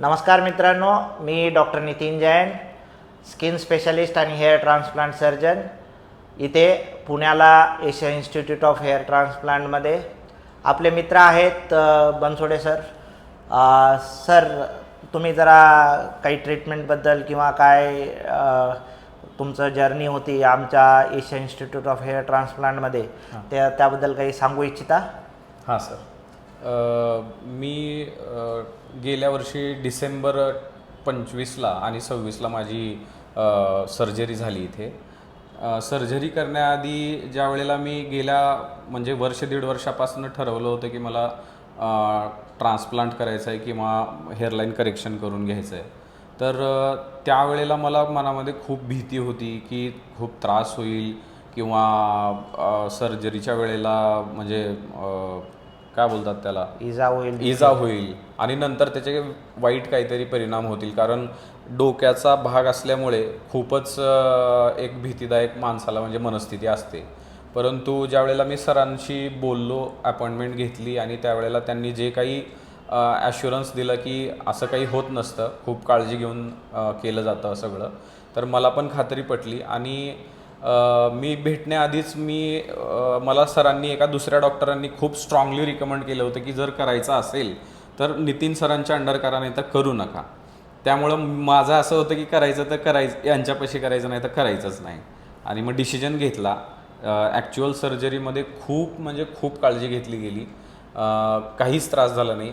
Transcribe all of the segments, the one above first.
नमस्कार मित्रांनो मी doctor Nitin Jain skin specialist आणि हेअर ट्रान्सप्लांट सर्जन इथे पुण्याला एशिया इन्स्टिट्यूट ऑफ हेअर ट्रान्सप्लांटमध्ये. आपले मित्र आहेत बनसोडे सर. अ, सर तुम्ही जरा काही ट्रीटमेंटबद्दल किंवा काय तुमचं जर्नी होती आमच्या एशिया इन्स्टिट्यूट ऑफ हेअर ट्रान्सप्लांटमध्ये त्या त्याबद्दल काही सांगू इच्छिता? हां सर. मी गेल्या वर्षी डिसेंबर पंचवीसला आणि सव्वीसला माझी सर्जरी झाली इथे. सर्जरी करण्याआधी ज्या वेळेला मी गेल्या म्हणजे वर्ष दीड वर्षापासून ठरवलं होतं की मला ट्रान्सप्लांट करायचं आहे किंवा हेअरलाईन करेक्शन करून घ्यायचं आहे तर त्यावेळेला मला मनामध्ये खूप भीती होती की खूप त्रास होईल किंवा सर्जरीच्या वेळेला म्हणजे काय बोलतात त्याला? इजा होईल. इजा होईल. आणि नंतर त्याचे वाईट काहीतरी परिणाम होतील. कारण डोक्याचा भाग असल्यामुळे खूपच एक भीतीदायक माणसाला म्हणजे मनस्थिती असते. परंतु ज्या वेळेला मी सरांशी बोललो अपॉइंटमेंट घेतली आणि त्यावेळेला त्यांनी जे काही ॲश्युरन्स दिलं की असं काही होत नसतं खूप काळजी घेऊन केलं जातं सगळं तर मला पण खात्री पटली. आणि मी भेटण्याआधीच मी मला सरांनी एका दुसऱ्या डॉक्टरांनी खूप स्ट्रॉंगली रिकमेंड केलं होतं की जर करायचं असेल तर नितीन सरांच्या अंडर करा नाही तर करू नका. त्यामुळं माझं असं होतं की करायचं तर करायचं यांच्यापाशी करायचं नाही तर करायचंच नाही. आणि मग डिसिजन घेतला. ॲक्च्युअल सर्जरीमध्ये खूप म्हणजे खूप काळजी घेतली गेली. काहीच त्रास झाला नाही.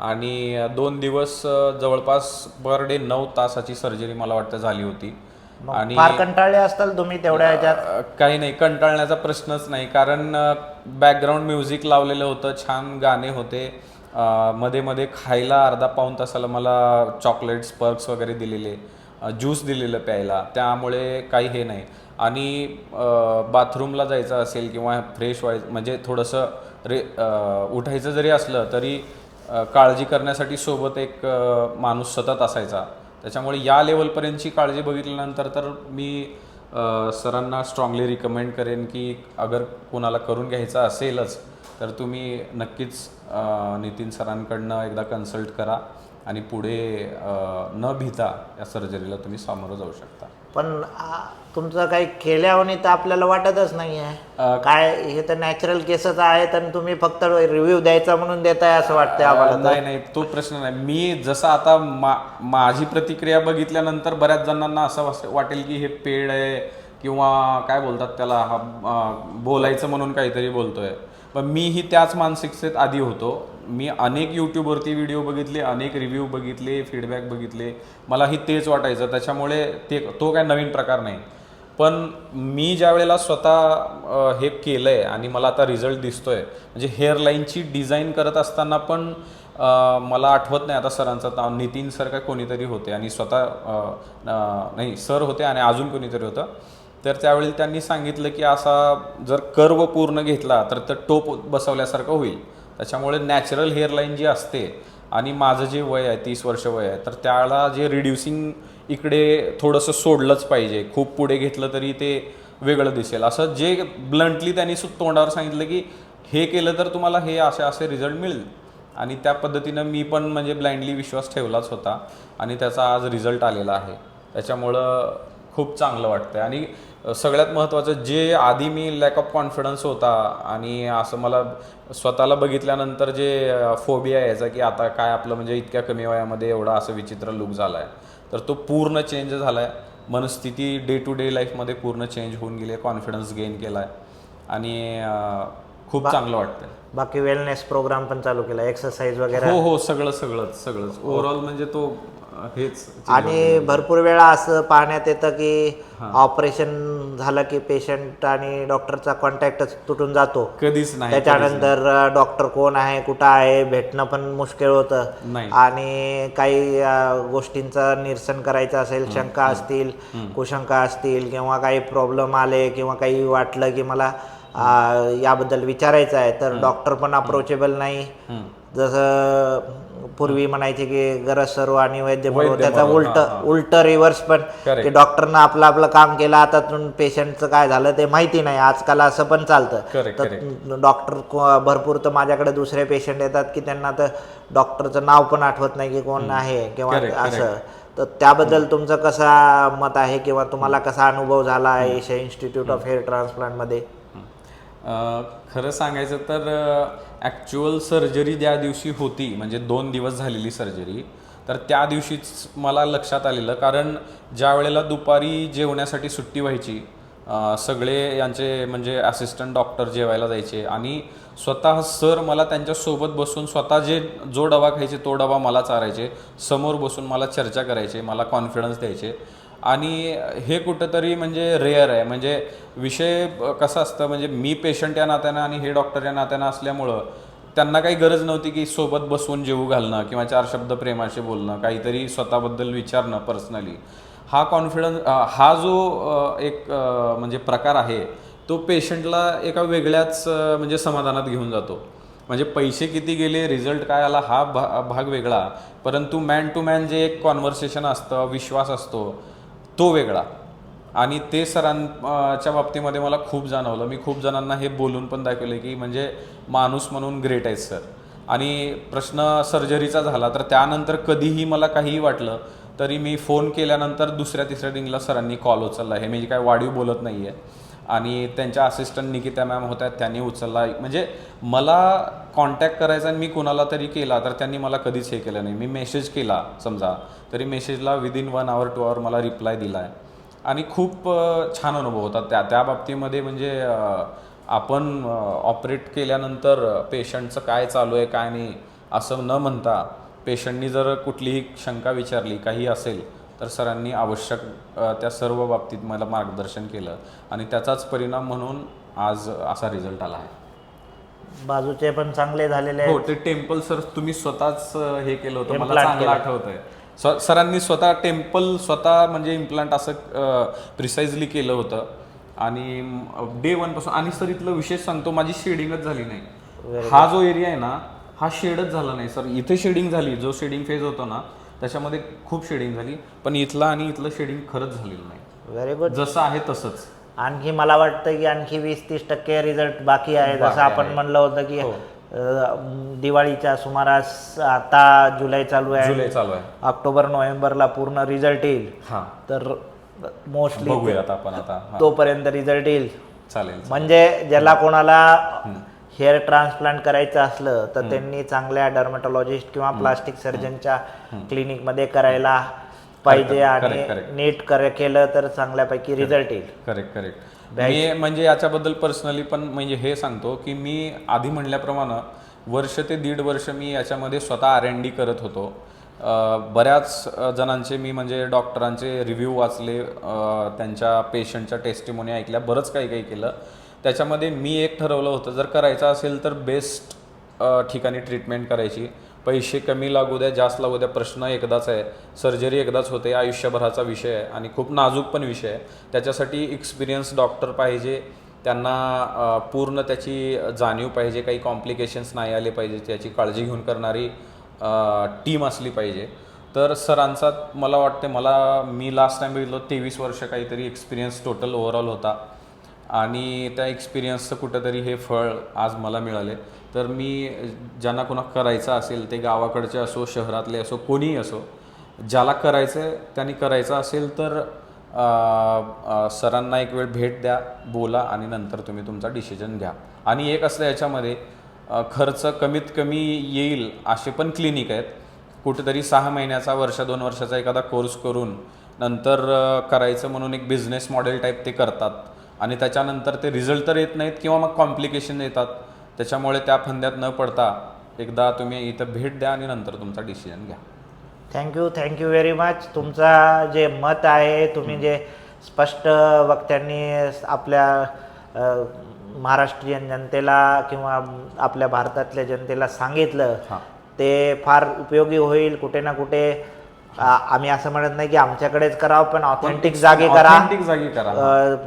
आणि दोन दिवस जवळपास पर डे नऊ तासाची सर्जरी मला वाटतं झाली होती. मग फार कंटाळले असताल तुम्ही तेवढ्या ह्याच्यात? काही नाही कंटाळण्याचा प्रश्नच नाही. कारण बॅकग्राऊंड म्युझिक लावलेलं होतं छान गाणे होते. अ, मध्ये मध्ये खायला अर्धा पाऊण तासाला मला चॉकलेट्स पर्क्स वगैरे दिलेले ज्यूस दिलेलं प्यायला. त्यामुळे काही हे नाही. आणि बाथरूमला जायचं असेल किंवा फ्रेश व्हायचं म्हणजे थोडंसं रे अ, उठायचं जरी असलं तरी अ, काळजी करण्यासाठी सोबत एक अ, माणूस सतत असायचा. त्याच्यामुळे या लेवलपर्यंतची काळजी बघितल्यानंतर तर मी सरांना स्ट्रॉंगली रिकमेंड करेन की अगर कोणाला करून घ्यायचं असेलच तर तुम्ही नक्कीच नितीन सरांकडनं एकदा कन्सल्ट करा. आणि पुढे न भीता या सर्जरीला तुम्ही सामोरं जाऊ शकता. पण तुमचं काही केल्यावानी तर आपल्याला वाटतच नाही आहे काय हे तर नॅचरल केसच आहेत आणि तुम्ही फक्त रिव्ह्यू द्यायचा म्हणून देताय असं वाटतंय आम्हाला. नाही नाही तो प्रश्न नाही. मी जसं आता मा माझी प्रतिक्रिया बघितल्यानंतर बऱ्याच जणांना असं वाटेल की हे पेड आहे किंवा काय बोलतात त्याला हा बोलायचं म्हणून काहीतरी बोलतोय. पण मीही त्याच मानसिकतेत आधी होतो. मी अनेक यूट्यूबवरती व्हिडिओ बघितले अनेक रिव्ह्यू बघितले फीडबॅक बघितले. मलाही तेच वाटायचं. त्याच्यामुळे ते तो काय नवीन प्रकार नाही. पण मी ज्या वेळेला स्वतः हे केलं आहे आणि मला आता रिझल्ट दिसतो आहे म्हणजे हेअरलाईनची डिझाईन करत असताना पण मला आठवत नाही आता सरांचं. नाव नितीन सर काय कोणीतरी होते आणि स्वतः नाही सर होते आणि अजून कोणीतरी होतं. तर त्यावेळी त्यांनी सांगितलं की असा जर कर्व पूर्ण घेतला तर तर टोप बसवल्यासारखं होईल. त्याच्यामुळे नॅचरल हेअरलाईन जी असते आणि माझं जे वय आहे तीस वर्ष वय आहे तर त्याला जे रिड्युसिंग इकडे थोडंसं सोडलंच पाहिजे. खूप पुढे घेतलं तरी ते वेगळं दिसेल. असं जे ब्लंटली त्यांनी सु- तोंडावर सांगितलं की हे केलं तर तुम्हाला हे असे असे रिझल्ट मिळेल. आणि त्या पद्धतीनं मी पण म्हणजे ब्लाइंडली विश्वास ठेवलाच होता आणि त्याचा आज रिझल्ट आलेला आहे. त्याच्यामुळं खूप चांगलं वाटतं आणि सगळ्यात महत्त्वाचं जे आधी मी लॅक ऑफ कॉन्फिडन्स होता आणि असं मला स्वतःला बघितल्यानंतर जे फोबिया यायचा की आता काय आपलं म्हणजे इतक्या कमी वयामध्ये एवढा असं विचित्र लुक झाला आहे तर तो पूर्ण चेंज झाला आहे मनस्थिती डे टू डे लाईफमध्ये पूर्ण चेंज होऊन गेली आहे. कॉन्फिडन्स गेन केला आहे आणि खूप चांगलं वाटतंय. बाकी वेलनेस प्रोग्राम पण चालू केला एक्सरसाइज वगैरे? हो हो. सगळं सगळंच सगळंच. ओव्हरऑल म्हणजे तो हेच आणि भरपूर वेळा असं पाहण्यात येतं की ऑपरेशन झालं की पेशंट आणि डॉक्टरचा कॉन्टॅक्टच तुटून जातो. कधीच नाही त्याच्यानंतर डॉक्टर कोण आहे कुठं आहे भेटणं पण मुश्किल होतं. आणि काही गोष्टींचं निरसन करायचं असेल शंका असतील कुशंका असतील किंवा काही प्रॉब्लेम आले किंवा काही वाटलं की मला याबद्दल विचारायचं आहे तर डॉक्टर पण अप्रोचेबल नाही. जसं पूर्वी म्हणायचे की गरज सर्व आणि वैद्य म्हणून वैद्य त्याचा उलट हा, हा. उलट रिव्हर्स पण Correct. की डॉक्टरनं आपलं आपलं काम केलं आता पेशंटचं काय झालं ते माहिती नाही. आजकाल असं पण चालतं. Correct, तर डॉक्टर को- भरपूर तर माझ्याकडे दुसरे पेशंट येतात की त्यांना तर डॉक्टरचं नाव पण आठवत नाही की कोण आहे किंवा Correct, असं. तर त्याबद्दल तुमचं कसा मत आहे किंवा तुम्हाला कसा अनुभव झाला आहे एशिया इन्स्टिट्यूट ऑफ हेअर ट्रान्सप्लांटमध्ये खरं सांगायचं तर ॲक्च्युअल सर्जरी ज्या दिवशी होती म्हणजे दोन दिवस झालेली सर्जरी तर त्या दिवशीच मला लक्षात आलेलं कारण ज्या वेळेला दुपारी जेवण्यासाठी सुट्टी व्हायची सगळे यांचे म्हणजे असिस्टंट डॉक्टर जेवायला जायचे आणि स्वतः सर मला त्यांच्यासोबत बसून स्वतः जे जो डबा खायचे तो डबा मला चारायचे समोर बसून मला चर्चा करायचे मला कॉन्फिडन्स द्यायचे. आणि हे कुठंतरी म्हणजे रेअर आहे. म्हणजे विषय कसं असतं म्हणजे मी पेशंट या नात्यानं आणि हे डॉक्टर या नात्यानं असल्यामुळं त्यांना काही गरज नव्हती की सोबत बसवून जेवू घालणं किंवा चार शब्द प्रेमाचे बोलणं काहीतरी स्वतःबद्दल विचारणं पर्सनली हा कॉन्फिडन्स हा जो एक म्हणजे प्रकार आहे तो पेशंटला एका वेगळ्याच म्हणजे समाधानात घेऊन जातो. म्हणजे पैसे किती गेले रिझल्ट काय आला हा भा भाग वेगळा. परंतु मॅन टू मॅन जे एक कॉन्व्हर्सेशन असतं विश्वास असतो तो वेगळा. आणि ते सरांच्या बाबतीमध्ये मला खूप जाणवलं. मी खूप जणांना हे बोलून पण दाखवले की म्हणजे माणूस म्हणून ग्रेट आहेत सर. आणि प्रश्न सर्जरीचा झाला तर त्यानंतर कधीही मला काहीही वाटलं तरी मी फोन केल्यानंतर दुसऱ्या तिसऱ्या दिनला सरांनी कॉल उचलला. हे म्हणजे काय वाढीव बोलत नाही आहे आणि त्यांच्या असिस्टंट निकिता मॅम होत्या त्यांनी उचलला. म्हणजे मला कॉन्टॅक्ट करायचा आणि मी कुणाला तरी केला तर त्यांनी मला कधीच हे केलं नाही. मी मेसेज केला समजा तरी मेसेजला within one hour two hour मला रिप्लाय दिला आहे आणि खूप छान अनुभव होता. त्या त्या बाबतीमध्ये म्हणजे आपण ऑपरेट केल्यानंतर पेशंटचं काय चालू आहे काय नाही असं न म्हणता पेशंटनी जर कुठलीही शंका विचारली काही असेल तर सरांनी आवश्यक त्या सर्व बाबतीत मला मार्गदर्शन केलं. आणि त्याचाच परिणाम म्हणून आज असा रिझल्ट आला आहे. बाजूचे पण चांगले झालेले हो ते टेम्पल सर तुम्ही स्वतःच हे केलं होतं. मला Implant चांगलं केलं. आठवत आहे सरांनी स्वतः टेम्पल स्वतः म्हणजे इम्प्लांट असं प्रिसाइजली केलं होतं. आणि डे वनपासून आणि सर इथलं विशेष सांगतो माझी शेडिंगच झाली नाही. हा जो एरिया आहे ना हा शेडच झाला नाही सर. इथे शेडिंग झाली जो शेडिंग फेज होतो ना त्याच्यामध्ये खूप शेडिंग झाली पण इथलं आणि इथलं शेडिंग खरंच झालेलं नाही. व्हेरी गुड जसं आहे तसंच. आणखी मला वाटतं की आणखी वीस तीस टक्के रिझल्ट बाकी आहे जसं आपण. म्हणलं होतं की हो. दिवाळीच्या सुमारास आता जुलै चालू आहे. जुलै चालू आहे. ऑक्टोबर नोव्हेंबरला पूर्ण रिझल्ट येईल. तर मोस्टली बघूयात आपण आता. तोपर्यंत रिझल्ट येईल. चालेल म्हणजे ज्याला कोणाला हेअर ट्रान्सप्लांट करायचं असलं तर त्यांनी चांगल्या डर्मॅटॉलॉजिस्ट किंवा प्लास्टिक सर्जनच्या क्लिनिकमध्ये करायला पाहिजे आणि correct, correct. नीट कर केलं तर चांगल्यापैकी रिझल्ट येईल. Correct correct. मी म्हणजे याच्याबद्दल पर्सनली पण म्हणजे हे सांगतो की मी आधी म्हणल्याप्रमाणे वर्ष ते दीड वर्ष मी याच्यामध्ये स्वतः आर एन डी करत होतो. अं, बऱ्याच अं, जणांचे मी म्हणजे डॉक्टरांचे रिव्ह्यू वाचले अं, त्यांच्या पेशंटच्या टेस्टिमोनी ऐकल्या बरंच काही काही केलं. त्याच्यामध्ये मी एक ठरवलं होतं जर करायचं असेल तर बेस्ट ठिकाणी ट्रीटमेंट करायची. पैसे कमी लागू द्या जास्त लागू द्या प्रश्न एकदाच आहे. सर्जरी एकदाच होते आयुष्यभराचा विषय आहे आणि खूप नाजूक पण विषय आहे. त्याच्यासाठी एक्सपिरियन्स डॉक्टर पाहिजे त्यांना पूर्ण त्याची जाणीव पाहिजे काही कॉम्प्लिकेशन्स नाही आले पाहिजे त्याची काळजी घेऊन करणारी टीम असली पाहिजे. तर सरांचा मला वाटते मला मी लास्ट टाईम बघितलं तेवीस वर्ष काहीतरी एक्सपिरियन्स टोटल ओव्हरऑल होता. आणि त्या एक्सपिरियन्सचं कुठंतरी हे फळ आज मला मिळाले तर मी ज्यांना कोणा करायचं असेल ते गावाकडचे असो शहरातले असो कोणीही असो ज्याला करायचं आहे त्यांनी करायचं असेल तर सरांना एक वेळ भेट द्या बोला आणि नंतर तुम्ही तुमचा डिसिजन घ्या. आणि एक असलं याच्यामध्ये खर्च कमीत कमी येईल असे पण क्लिनिक आहेत. कुठेतरी सहा महिन्याचा वर्ष दोन वर्षाचा एखादा कोर्स करून नंतर करायचं म्हणून एक बिझनेस मॉडेल टाईप ते करतात. आणि त्याच्यानंतर ते रिझल्ट तर येत नाहीत किंवा मग कॉम्प्लिकेशन येतात. त्याच्यामुळे त्या फंद्यात न पडता एकदा तुम्ही इथं भेट द्या आणि नंतर तुमचा डिसिजन घ्या. थँक्यू थँक्यू व्हेरी मच तुमचा जे मत आहे तुम्ही जे स्पष्ट वक्त्यांनी आपल्या महाराष्ट्रीयन जनतेला किंवा आपल्या भारतातल्या जनतेला सांगितलं ते फार उपयोगी होईल. कुठे ना कुठे आम्ही असं म्हणत नाही की आमच्याकडेच करावं पण ऑथेंटिक जागी करा. Authentic जागी करा.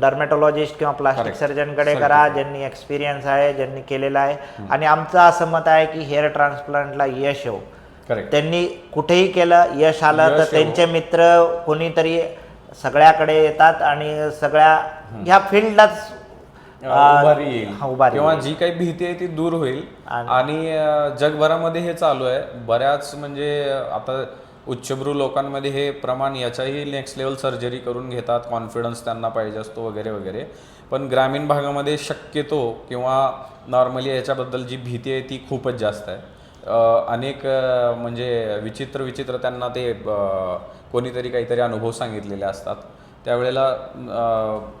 डर्मॅटॉलॉजिस्ट किंवा प्लास्टिक Correct. सर्जनकडे करा ज्यांनी एक्सपिरियन्स आहे ज्यांनी केलेला आहे. आणि आमचं असं मत आहे की हेअर ट्रान्सप्लांटला यश येऊ करेक्ट त्यांनी कुठेही केलं यश आलं यश तर येवो. त्यांचे मित्र कोणीतरी सगळ्याकडे येतात आणि सगळ्या ह्या फील्डलाच उभारी येईल. उभारी किंवा. जी काही भीती आहे ती दूर होईल. आणि- अं, जगभरामध्ये हे चालू आहे. बऱ्याच म्हणजे आता उच्चभ्रू लोकांमध्ये हे प्रमाण याच्याही नेक्स्ट लेवल सर्जरी करून घेतात. कॉन्फिडन्स त्यांना पाहिजे असतो वगैरे वगैरे. पण ग्रामीण भागामध्ये शक्यतो किंवा नॉर्मली याच्याबद्दल जी भीती आहे ती खूपच जास्त आहे. अनेक म्हणजे विचित्र विचित्र त्यांना ते कोणीतरी काहीतरी अनुभव सांगितलेले असतात. त्यावेळेला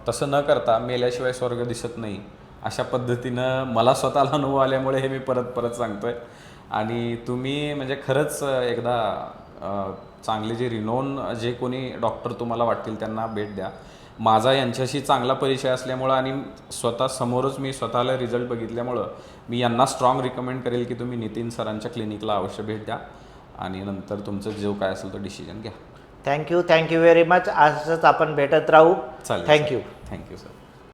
तसं न करता मेल्याशिवाय स्वर्ग दिसत नाही अशा पद्धतीनं मला स्वतःला अनुभव आल्यामुळे हे मी परत परत सांगतोय. आणि तुम्ही म्हणजे खरंच एकदा चांगले जे रिनोन जे कोणी डॉक्टर तुम्हाला वाटतील त्यांना भेट द्या. माझा यांच्याशी चांगला परिचय असल्यामुळं आणि स्वतः समोरच मी स्वतःला रिझल्ट बघितल्यामुळं मी यांना स्ट्रॉंग रिकमेंड करेल की तुम्ही नितीन सरांच्या क्लिनिकला अवश्य भेट द्या. आणि नंतर तुमचं जो काय असेल तो डिसिजन घ्या. थँक्यू थँक्यू व्हेरी मच असंच आपण भेटत राहू. चालेल थँक्यू थँक्यू सर